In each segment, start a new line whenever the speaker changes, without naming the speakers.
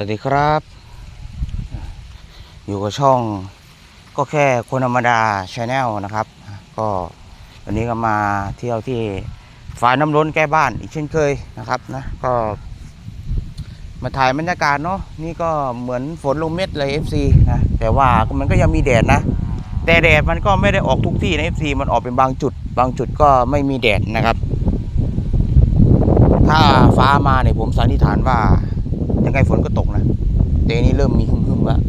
สวัสดีครับ อยู่กับช่องก็แค่คนธรรมดาชาแนลนะครับ ก็วันนี้ก็มาเที่ยวที่ฝายน้ำล้นแก้บ้านอีกเช่นเคยนะครับนะก็มาถ่ายบรรยากาศเนาะนี่ก็เหมือนฝนลงเม็ดเลย FC นะแต่ว่ามันก็ยังมีแดดนะ แต่แดดมันก็ไม่ได้ออกทุกที่นะ FC มันออกเป็นบางจุด บางจุดก็ไม่มีแดดนะครับ ถ้าฟ้ามาเนี่ยผมสันนิษฐานว่า ยังไงฝนก็ตกนะแต่นี้เริ่มมีหึ่มๆแล้ว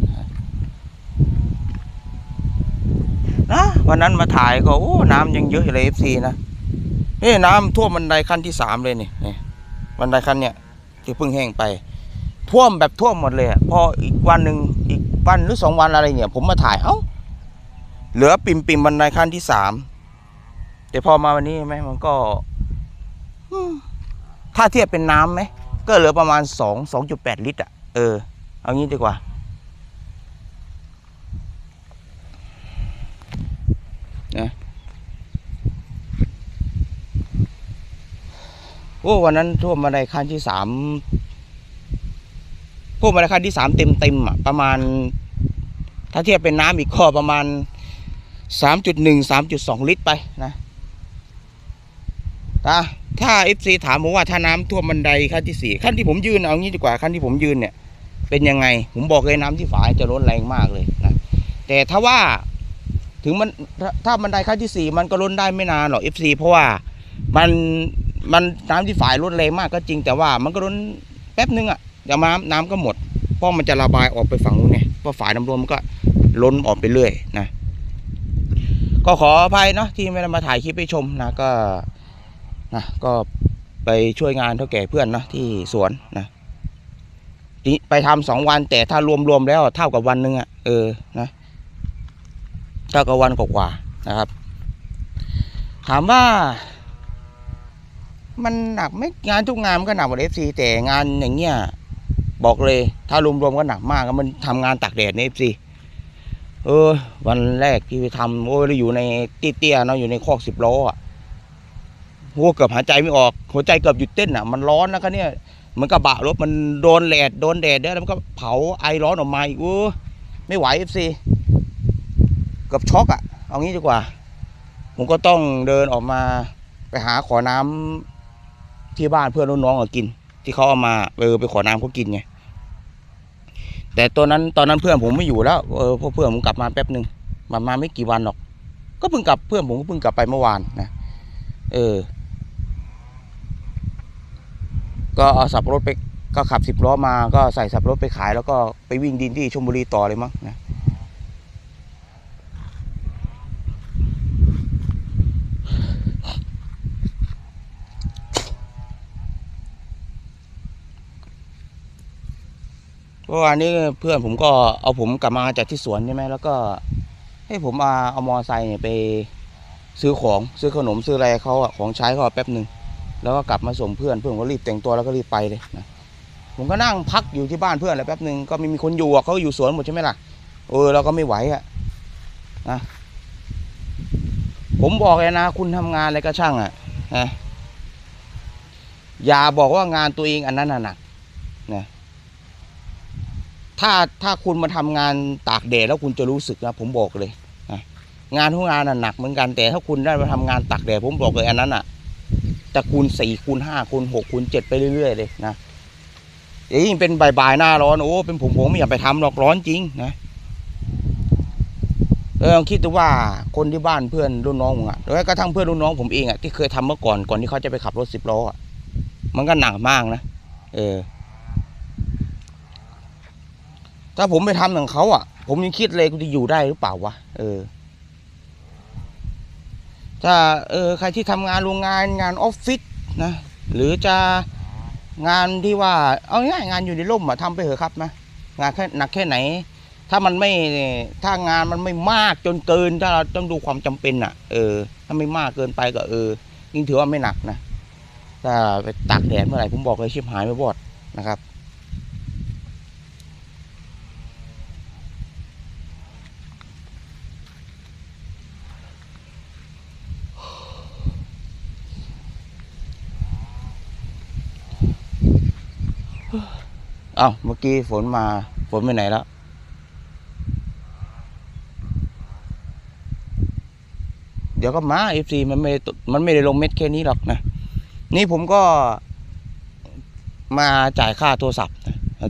นะวันนั้นมาถ่ายก็โอ้น้ำยังเยอะอยู่เลยเอฟซีนะนี่น้ำท่วมบันไดขั้นที่สามเลยนี่นี่บันไดขั้นเนี่ยที่เพิ่งแห้งไป ท่วมแบบท่วมหมดเลยพออีกวันหนึ่งอีกวันหรือสองวันอะไรเนี่ย ผมมาถ่ายเอ้าเหลือปิ่มปิมบันไดขั้นที่สามแต่พอมาวันนี้ไหมมันก็ ถ้าเทียบเป็นน้ำไหม ก็เหลือประมาณสองสองจุดแปดลิตรอะ เออ เอางี้ดีกว่า นะโอ้วันนั้นท่วมมาในขั้นที่สามท่วมมาในขั้นที่สามเต็มเต็มอะประมาณ ถ้าเทียบเป็นน้ำอีกข้อประมาณสามจุดหนึ่งสามจุดสองลิตรไปนะตา ถ้า FC ถามผมว่าถ้าน้ำท่วมบันไดขั้นที่สี่ขั้นที่ผมยืนเอางี้ดีกว่าขั้นที่ผมยืนเนี่ย เป็นยังไง ผมบอกเลยน้ำที่ฝายจะล้นแรงมากเลยนะแต่ถ้าว่าถึงมันถ้าบันไดขั้นที่สี่มันก็ล้นได้ไม่นานหรอก FC เพราะว่ามันมันน้ำที่ฝายล้นแรงมากก็จริง แต่ว่ามันก็ล้นแป๊บนึงอะ่ะเดี๋ยวน้ำน้ำก็หมดเพราะมันจะระบายออกไปฝั่งนู้นไงเพราะฝายน้ำรวมมันก็ล้นออกไปเรื่อยนะก็ขออภัยเนาะที่ไม่ได้มาถ่ายคลิปให้ชมนะก็ นะก็ไปช่วยงานเท่าแก่เพื่อนนะที่สวนนะนี่ไปทำสองวันแต่ถ้ารวมๆแล้วเท่ากับวันหนึ่งอะ่ะเออนะเท่ากับวันกว่าๆนะครับ ถามว่า มันหนักไหมงานทุกงานมันก็หนักกว่าเอฟซีแต่งานอย่างเงี้ยบอกเลย ถ้ารวมๆก็หนักมากมันทำงานตากแดดในเอฟซีเออ วันแรกที่ไปทำโอ้ยเราอยู่ในเตี้ยๆเนาะอยู่ในคอกสิบล้ออะ โอ้เกือบหายใจไม่ออก หัวใจเกือบหยุดเต้นอะ มันร้อนนะครับเนี่ยมันกระบะรถมันโดนแดดโดนแดดแล้วมันก็เผาไอร้อนออกมาอีกโอ้ไม่ไหวเอฟซีเกือบช็อกอะ เอางี้ดีกว่า ผมก็ต้องเดินออกมาไปหาขอน้ำที่บ้านเพื่อนรุ่นน้องๆกิน ที่เขาเอามาเออไปขอน้ำเขากินไงแต่ตอนนั้นตอนนั้นเพื่อนผมไม่อยู่แล้วเออเพราะเพื่อนผมกลับมาแป๊บหนึ่งมามาไม่กี่วันหรอก ก็เพิ่งกลับเพื่อนผมก็เพิ่งกลับไปเมื่อวานนะเออ ก็เอาสับปะรถไปก็ขับสิบล้อมาก็ใส่สับปะรถไปขาย แล้วก็ไปวิ่งดินที่ชลบุรีต่อเลยมั้งนะเพราะวันนี้เพื่อนผมก็เอาผมกลับมาจากที่สวนใช่ไหมแล้วก็ให้ผมมาเอามอไซค์เนี่ยไปซื้อของซื้อขนมซื้ออะไรเขาอะของใช้เขาแป๊บหนึ่ง แล้วก็กลับมาส่งเพื่อนเพื่อนก็รีบแต่งตัวแล้วก็รีบไปเลยนะผมก็นั่งพักอยู่ที่บ้านเพื่อนอะไรแป๊บหนึ่งก็ไม่มีคนอยู่เขาอยู่สวนหมดใช่ไหมล่ะเออเราก็ไม่ไหวอะนะผมบอกเลยนะ คุณทำงานอะไรก็ช่างอะนะอย่าบอกว่างานตัวเองอันนั้นน่ะหนักนะถ้าถ้าคุณมาทำงานตากแดดแล้วคุณจะรู้สึกนะผมบอกเลยนะงานทุกงานน่ะหนักเหมือนกันแต่ถ้าคุณได้มาทำงานตากแดดผมบอกเลยอันนั้นอะ จะคูณสี่คูณห้าคูณหกคูณเจ็ดไปเรื่อยๆเลยนะยิ่งเป็นบ่ายๆหน้าร้อนโอ้เป็นผมผมไม่อยากไปทำหรอกร้อนจริงนะเออลองคิดดูว่าคนที่บ้านเพื่อนรุ่นน้องผมอะแล้วก็ทั้งเพื่อนรุ่นน้องผมเองอะที่เคยทำเมื่อก่อนก่อนที่เขาจะไปขับรถสิบล้ออะมันก็หนักมากนะเออ ถ้าผมไปทำอย่างเขาอะผมยังคิดเลยกูจะอยู่ได้หรือเปล่าวะเออ ถ้าเออใครที่ทำงานโรงงานงานออฟฟิศนะหรือจะงานที่ว่าเอาง่ายงานอยู่ในร่มอะทำไปเถอะครับนะงานแค่หนักแค่ไหน ถ้ามันไม่ถ้างานมันไม่มากจนเกินถ้าเราต้องดูความจำเป็นอะเออถ้าไม่มากเกินไปก็เออยิ่งถือว่าไม่หนักนะถ้าไปตากแดดเมื่อไหร่ผมบอกเลยชิบหายไม่บอดนะครับ อเอ้าเมื่อกี้ฝนมา ฝนไปไหนแล้วเดี๋ยวก็มาเอฟซีมันไม่ได้มันไม่ได้ลงเม็ดแค่นี้หรอกนะ นี่ผมก็มาจ่ายค่าโทรศัพท์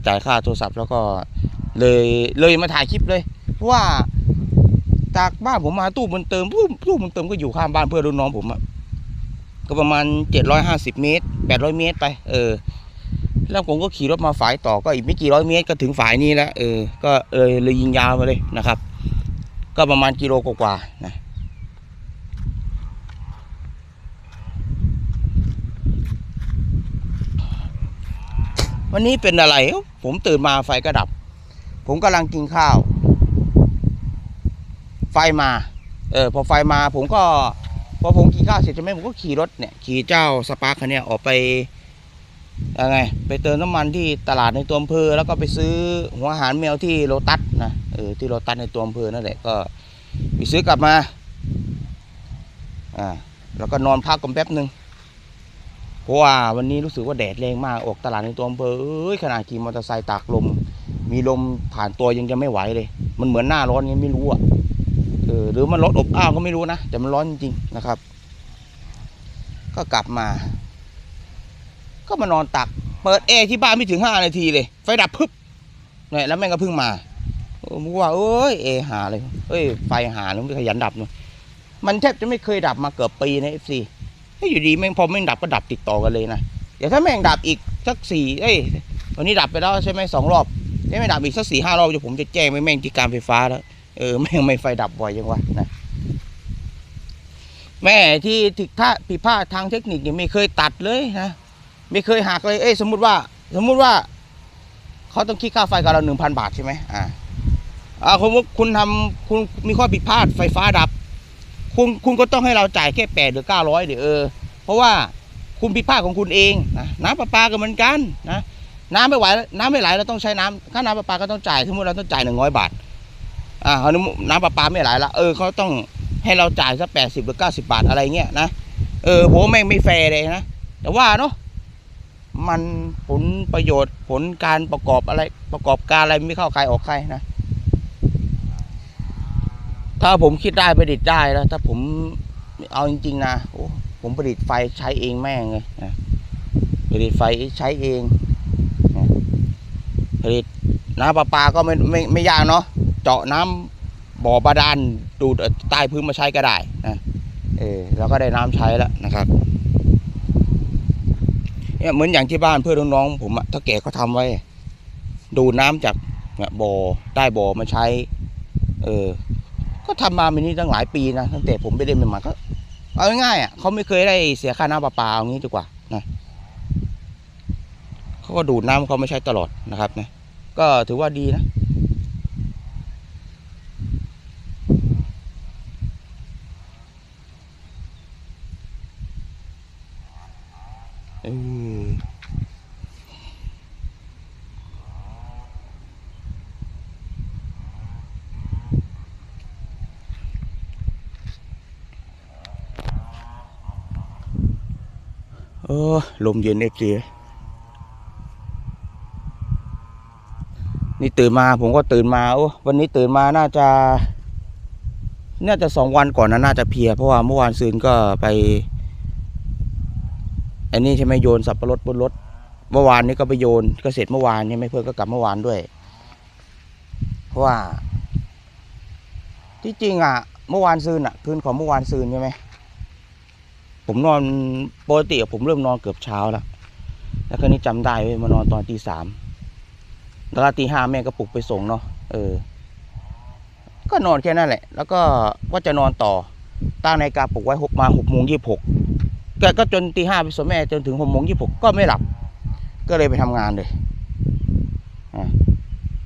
จ่ายค่าโทรศัพท์แล้วก็เลยเลยมาถ่ายคลิปเลยเพราะว่าจากบ้านผมมาตู้บนเติมตู้ตู้บนเติมก็อยู่ข้างบ้านเพื่อนรุ่นน้องผมอะก็ประมาณเจ็ดร้อยห้าสิบเมตรแปดร้อยเมตรไป เออ แล้วผมก็ขี่รถมาฝายต่อก็อีกไม่กี่ร้อยเมตรก็ถึงฝายนี้แล้วเออก็เออเลยยิงยาวมาเลยนะครับ ก็ประมาณกิโลกว่าๆนะวันนี้เป็นอะไร ผมตื่นมาไฟก็ดับ ผมกำลังกินข้าว ไฟมา เออพอไฟมาผมก็พอผมกินข้าวเสร็จใช่ไหมผมก็ขี่รถเนี่ยขี่เจ้าสปาร์คคันนี้ออกไป ยังไงไปเติมน้ำมันที่ตลาดในตัวอำเภอ แล้วก็ไปซื้อหัวอาหารแมวที่โลตัสนะเออที่โลตัสในตัวอำเภอนั่นแหละก็ไปซื้อกลับมาอ่าแล้วก็นอนพักกันแป๊บหนึ่งเพราะว่าวันนี้รู้สึกว่าแดดแรงมากออกตลาดในตัวอำเภอเอ้ยขนาดขี่มอเตอร์ไซค์ตากลม มีลมผ่านตัวยังจะไม่ไหวเลย มันเหมือนหน้าร้อนยังไม่รู้อะเออหรือมันร้อนอบอ้าวก็ไม่รู้นะแต่มันร้อนจริงๆนะครับ ก็กลับมา ก็มานอนตัก เปิดแอร์ที่บ้านไม่ถึงห้านาทีเลย ไฟดับพึบเนี่ยแล้วแม่งก็เพิ่งมาเออมึงว่าเอ้ยเอร์หาเลยเอ้ยไฟหาแล้วมันขยันดับเนอะมันแทบจะไม่เคยดับมาเกือบปีนะเอฟซีถ้าอยู่ดีแม่งพอแม่งดับก็ดับติดต่อกันเลยนะเดี๋ยวถ้าแม่งดับอีกสักสี่เอ้ยวันนี้ดับไปแล้วใช่ไหมสองรอบถ้าไม่ดับอีกสักสี่ห้ารอบเดี๋ยวผมจะแจ้งไปแม่งที่การไฟฟ้าแล้วเออแม่งไม่ไฟดับบ่อยจังวะนะแม่ที่ผิดพลาผิดพลาดทางเทคนิคเนี่ยไม่เคยตัดเลยนะ ไม่เคยหักเลย เอ้ยสมมุติว่า สมมุติว่า เขาต้องคิดค่าไฟกับเราหนึ่งพันบาทใช่ไหมอ่าอ่าคุณคุณทำคุณมีข้อผิดพลาดไฟฟ้าดับ คุณคุณก็ต้องให้เราจ่ายแค่แปดหรือเก้าร้อยเดี๋ยวเออ เพราะว่าคุณผิดพลาดของคุณเองนะน้ำประปาก็เหมือนกันนะน้ำไม่ไหวน้ำไม่ไหลเราต้องใช้น้ำค่าน้ำประปาก็ต้องจ่ายสมมติเราต้องจ่ายหนึ่งร้อยบาทอ่าเอาน้ำประปาไม่ไหลละเออเขาต้องให้เราจ่ายสักแปดสิบหรือเก้าสิบาทอะไรเงี้ยนะเออผมแม่งไม่แฟร์เลยนะแต่ว่าเนาะ มันผลประโยชน์ผลการประกอบอะไรประกอบการอะไรไม่เข้าใครออกใครนะ ถ้าผมคิดได้ประดิษฐ์ได้แล้ว ถ้าผมเอาจริง ๆ นะโอ้ผมประดิษฐ์ไฟใช้เองแม่งเลยนะประดิษฐ์ไฟใช้เองนะผลิตน้ำประปาก็ไม่ไม่ไม่ยากเนาะเจาะน้ำบ่อบาดาลดูดใต้พื้นมาใช้ก็ได้นะเออเราก็ได้น้ำใช้แล้วนะครับ เนี่ยเหมือนอย่างที่บ้านเพื่อนน้องๆผมอะถ้าแก่เขาทำไว้ ดูน้ำจากบ่อใต้บ่อมาใช้ เออ ก็ทำมาเป็นนี้ตั้งหลายปีนะตั้งแต่ผมไปเรียนใหม่ๆก็เอาง่ายๆอะเขาไม่เคยได้เสียค่าน้ำประปาเอางี้ดีกว่านะเขาก็ดูดน้ำเขาไม่ใช้ตลอดนะครับนะก็ถือว่าดีนะ เออเออลมเย็นเอฟซีนี่ตื่นมาผมก็ตื่นมาโอ้วันนี้ตื่นมาน่าจะน่าจะสองวันก่อนนะน่าจะเพีย เพราะว่าเมื่อวานซืนก็ไป อันนี้ใช่ไหมโยนสับปะรดบนรถเมื่อวานนี้ก็ไปโยนก็เสร็จเมื่อวานใช่ไหมเพื่อนก็กลับเมื่อวานด้วย เพราะว่า ที่จริงอะ เมื่อวานซืนอะ คืนของเมื่อวานซืนใช่ไหมผมนอนปกติผมเริ่มนอนเกือบเช้าแล้วแล้วคราวนี้จำได้เว้ยมานอนตอนตีสามแล้วก็ตีห้าแม่ก็ปลุกไปส่งเนาะเออ ก็นอนแค่นั้นแหละ แล้วก็ว่าจะนอนต่อตั้งนาฬิกาปลุกไว้หกมาหกโมงยี่สิบหก แกก็จนตีห้าไปส่งแม่จนถึงหกโมงยี่สิบหกก็ไม่หลับ ก็เลยไปทำงานเลยอะ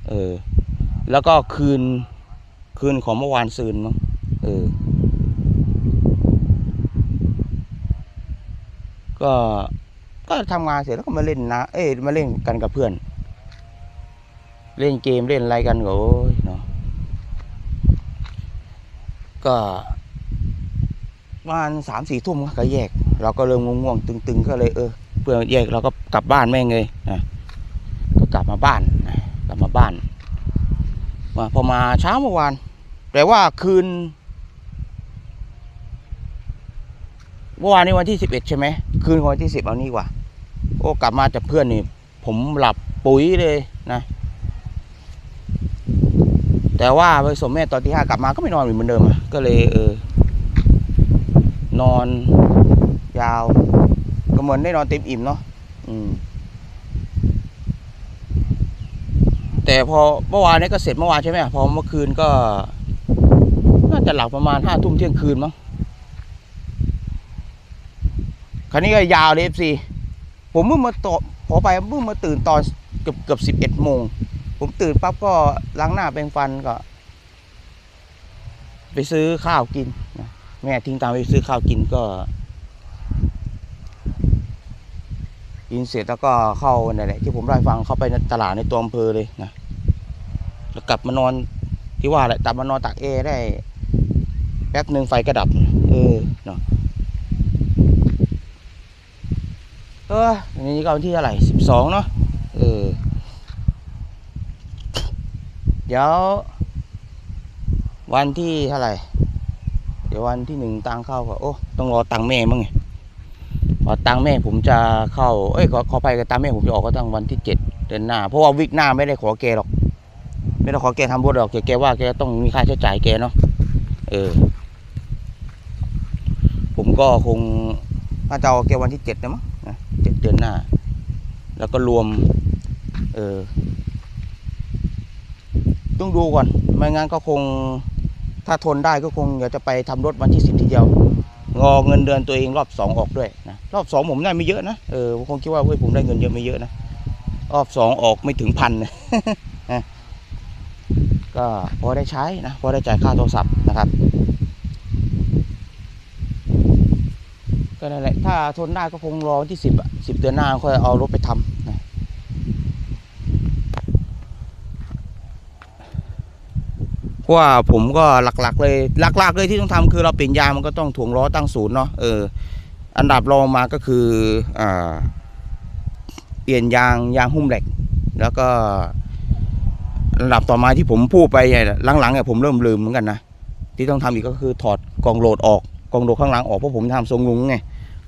เออ แล้วก็คืนคืนของเมื่อวานซืนมั้งเออ ก็ก็ทำงานเสร็จแล้วก็มาเล่นนะเอ้ยมาเล่นกันกับเพื่อน เล่นเกมเล่นอะไรกันโอ้ยเนาะก็ประมาณสามสี่ทุ่มก็แยก เราก็เริ่มง่วงๆตึง ๆ ก็เลยเออเพื่อนแยกเราก็กลับบ้านแม่งเลยนะก็กลับมาบ้านนะกลับมาบ้านมาพอมาเช้าเมื่อวาน แต่ว่าคืนเมื่อวานนี้วันที่สิบเอ็ดใช่ไหมคืนของวันที่สิบเอานี่กว่า โอ้กลับมาจากเพื่อนนี่ ผมหลับปุ๋ยเลยนะ แต่ว่าไปส่งแม่ตอนที่ห้ากลับมาก็ไม่นอนเหมือนเดิมอะก็เลยเออนอน ยาว ก็เหมือนได้นอนเต็มอิ่มเนาะแต่พอเมื่อวานนี้ก็เสร็จเมื่อวานใช่ไหมพอเมื่อคืนก็ น่าจะหลับประมาณห้าทุ่มเที่ยงคืนมั้งคราวนี้ก็ยาวเลยเอฟซีผมเมื่อมาตอพอไปเมื่อมาตื่นตอนเกือบเกือบสิบเอ็ดโมง ผมตื่นปั๊บก็ล้างหน้าแปรงฟันก็ ไปซื้อข้าวกินนะแม่ทิ้งตังค์ไปซื้อข้าวกินก็ กินเสร็จแล้วก็เข้านั่นแหละที่ผมได้ฟังเข้าไปในตลาดในตัวอำเภอเลยนะแล้วกลับมานอนที่ว่าแหละกลับมานอนตักเอได้แป๊บหนึ่งไฟก็ดับ เออเนาะเอออันนี้ก็วันที่เท่าไหร่สิบสองเนาะเออเดี๋ยว วันที่เท่าไหร่ เดี๋ยววันที่หนึ่งตังเข้าก็โอ้ต้องรอตังแม่มั้งไง พอตังแม่ผมจะเข้า เอ้ยขอขอไปกับตังแม่ผมจะออกก็ตั้งวันที่เจ็ดเดือนหน้า เพราะว่าวิกหน้าไม่ได้ขอแกหรอก ไม่ได้ขอแกทำบุญหรอกแกแกว่าแกต้องมีค่าใช้จ่ายแกเนาะ เออ ผมก็คงน่าจะเอาแกวันที่เจ็ดนะมั้งเจ็ดเดือนหน้า แล้วก็รวม เออ ต้องดูก่อน ไม่งั้นก็คง ถ้าทนได้ก็คงอยากจะไปทำรถวันที่สิบทีเดียว งอเงินเดือนตัวเองรอบสองออกด้วย รอบสองผมได้ไม่เยอะนะเออผมคงคิดว่าเฮ้ยผมได้เงินเยอะไม่เยอะนะรอบสองออกไม่ถึงพันนะนะก็พอได้ใช้นะพอได้จ่ายค่าโทรศัพท์นะครับก็นั่นแหละถ้าทนได้ก็คงรอวันที่สิบอะสิบเดือนหน้าค่อยเอารถไปทำนะเพราะว่าผมก็หลักๆเลยหลักๆเลยที่ต้องทำคือเราเปลี่ยนยางมันก็ต้องถ่วงล้อตั้งศูนย์เนาะเออ อันดับรองมาก็คืออเปลี่ยนยางยางหุ้มเหล็ก แล้วก็อันดับต่อมาที่ผมพูดไปหลังๆเนี่ยผมเริ่มลืมเหมือนกันนะที่ต้องทำอีกก็คือถอดกองโหลดออกกองโหลดข้างหลังออกเพราะผมทำทรงลุงไง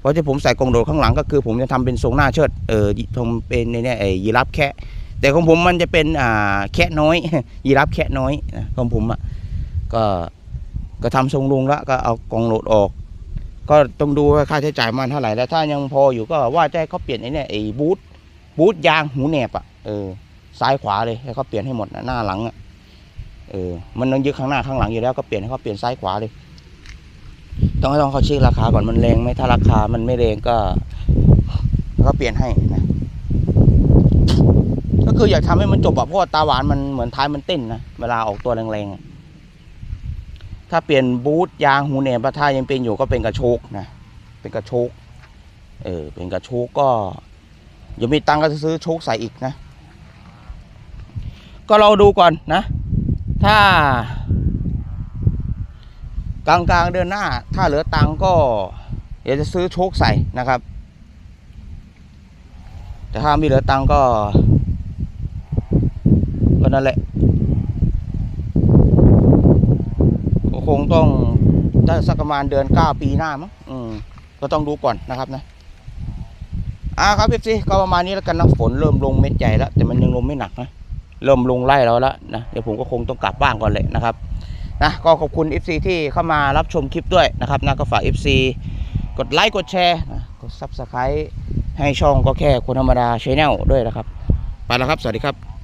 เพราะที่ผมใส่กองโหลดข้างหลังก็คือ ผมจะทำเป็นทรงหน้าเชิดเออทำเป็นในเนี่ยไอ้ยีราฟแคะแต่ของผมมันจะเป็นอ่าแคะน้อยยีราฟแคะน้อยนะของผมอะก็ก็ทำทรงลุงแล้วก็เอากองโหลดออก ก็ต้องดูว่าค่าใช้จ่ายมันเท่าไหร่แล้วถ้ายังพออยู่ก็ว่าจะให้เขาเปลี่ยนไอ้เนี่ยไอ้บูทบูทยางหูแหนบอะเออซ้ายขวาเลยให้เขาเปลี่ยนให้หมดนะหน้าหลังอะเออมันต้องยึดข้างหน้าข้างหลังอยู่แล้วก็เปลี่ยนให้เขาเปลี่ยนซ้ายขวาเลย ต้องให้ต้องเขาเช็คราคาก่อนมันแรงไหมถ้าราคามันไม่แรงก็ก็เปลี่ยนให้นะก็คืออยากทำให้มันจบอะเพราะว่าตาหวานมันเหมือนท้ายมันเต้นนะเวลาออกตัวแรงๆอะ ถ้าเปลี่ยนบูทยางหูแหนบถ้ายังเป็นอยู่ก็เป็นกระโชกนะ เป็นกระโชก เออ เป็นกระโชกก็ย่ามีตังค์ก็ซื้อโชคใส่อีกนะ ก็เราดูก่อนนะ ถ้ากลางกลางๆเดือนหน้า ถ้าเหลือตังก็เดี๋ยวจะซื้อโชคใส่นะครับ แต่ถ้าไม่เหลือตังก็ก็นั่นแหละก็คง ต้องได้สักประมาณเดือนเก้าปีหน้ามั้งอืมก็ต้องดูก่อนนะครับนะอ่าครับพี่ซีก็ประมาณนี้แล้วกันนะฝนเริ่มลงเม็ดใหญ่แล้วแต่มันยังลงไม่หนักนะเริ่มลงไล่แล้วนะเดี๋ยวผมก็คงต้องกลับบ้านก่อนเลยนะครับนะก็ขอบคุณ FC ที่เข้ามารับชมคลิปด้วยนะครับนะก็ฝาก FC กดไลค์กดแชร์นะกด Subscribe ให้ช่องก็แค่คนธรรมดาชแนลด้วยนะครับ ไปแล้วครับ สวัสดีครับ